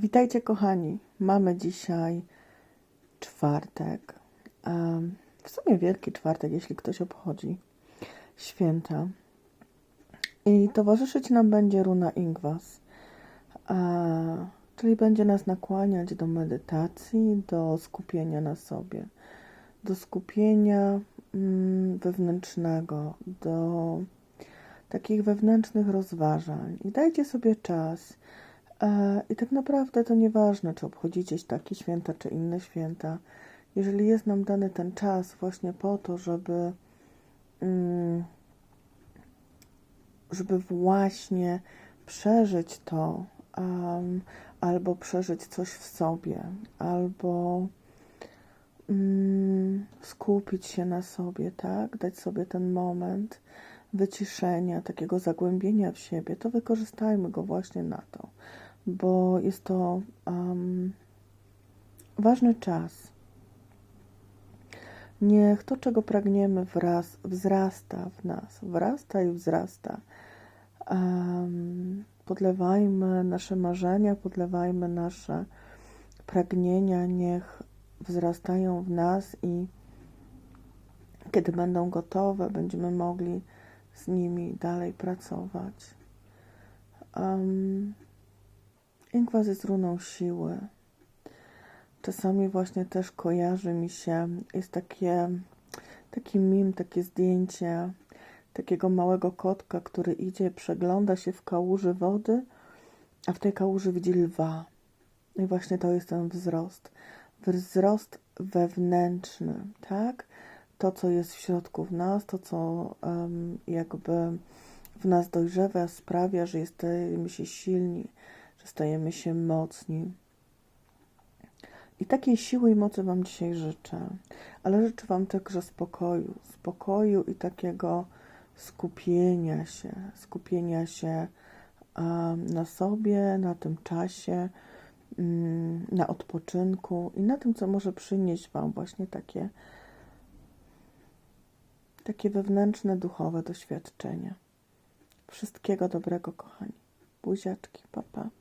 Witajcie kochani. Mamy dzisiaj czwartek. W sumie Wielki Czwartek, jeśli ktoś obchodzi święta. I towarzyszyć nam będzie runa Ingwas. Czyli będzie nas nakłaniać do medytacji, do skupienia na sobie, do skupienia mm, wewnętrznego, do takich wewnętrznych rozważań. I dajcie sobie czas. E, I tak naprawdę to nieważne, czy obchodzicie takie święta, czy inne święta. Jeżeli jest nam dany ten czas właśnie po to, żeby, mm, żeby właśnie przeżyć to, albo przeżyć coś w sobie, albo mm, skupić się na sobie, tak? Dać sobie ten moment wyciszenia, takiego zagłębienia w siebie, to wykorzystajmy go właśnie na to, bo jest to um, ważny czas. Niech to, czego pragniemy, wraz, wzrasta w nas, wrasta i wzrasta. Um, podlewajmy nasze marzenia, podlewajmy nasze pragnienia, niech wzrastają w nas i kiedy będą gotowe, będziemy mogli z nimi dalej pracować. Um, Ingwas jest runą siły. Czasami właśnie też kojarzy mi się, jest takie, taki mim, takie zdjęcie takiego małego kotka, który idzie, przegląda się w kałuży wody, a w tej kałuży widzi lwa. I właśnie to jest ten wzrost. Wzrost wewnętrzny, tak? To, co jest w środku w nas, to, co um, jakby w nas dojrzewa, sprawia, że się silni, stajemy się mocni. I takiej siły i mocy Wam dzisiaj życzę, ale życzę Wam także spokoju, spokoju i takiego skupienia się, skupienia się na sobie, na tym czasie, um, na odpoczynku i na tym, co może przynieść Wam właśnie takie, takie wewnętrzne, duchowe doświadczenia. Wszystkiego dobrego, kochani. Buziaczki, papa. Pa.